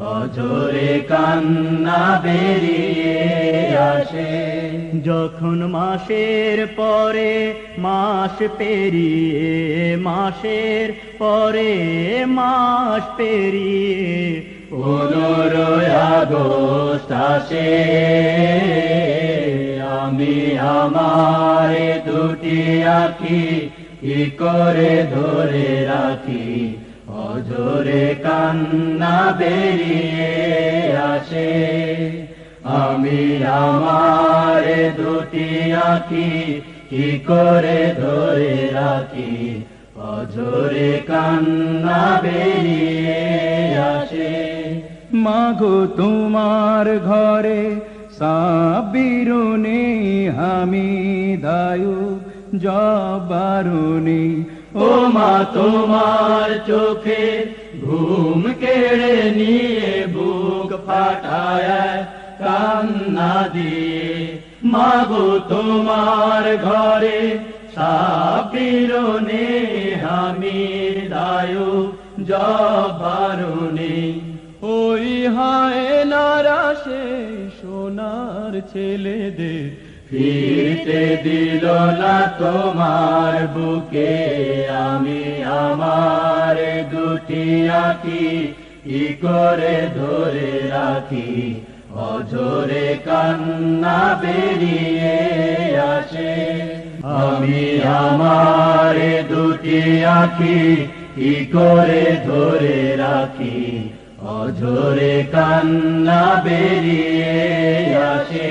অঝরে কান্না বেরিয়ে আসে। যখন মাসের পরে মাস পেরিয়ে, মাসের পরে মাস পেরিয়ে, পনেরোই আগস্ট আসে। আমি আমার দুটি আখি কি করে ধরে রাখি? অজরে কান্না বেরিয়ে আসে। আমি আমার দুটি আখি কি করে ধরে রাখি? অজরে কান্না বেরিয়ে আসে। মাগো তোমার ঘরে সাবিরুনি আমি দায়ু জবারুনি। ও মা, তোমার চোখে ঘুম কেড়ে নিয়ে বুক ফাটায়, কান্না দিয়ে। মাগো, তোমার ঘরে সাপিরনে আমি দায়ু জবারুনি। ওই হায় নারা সে সোনার ছেলেদের ফিরতে দিল না তোমার বুকে, আমি আমার দুটি আঁকি কি করে ধরে রাখি? অঝরে কান্না বেরিয়ে আসে। আমি আমার দুটি আঁকি কি করে ধরে রাখি? অঝরে কান্না বেরিয়ে আসে।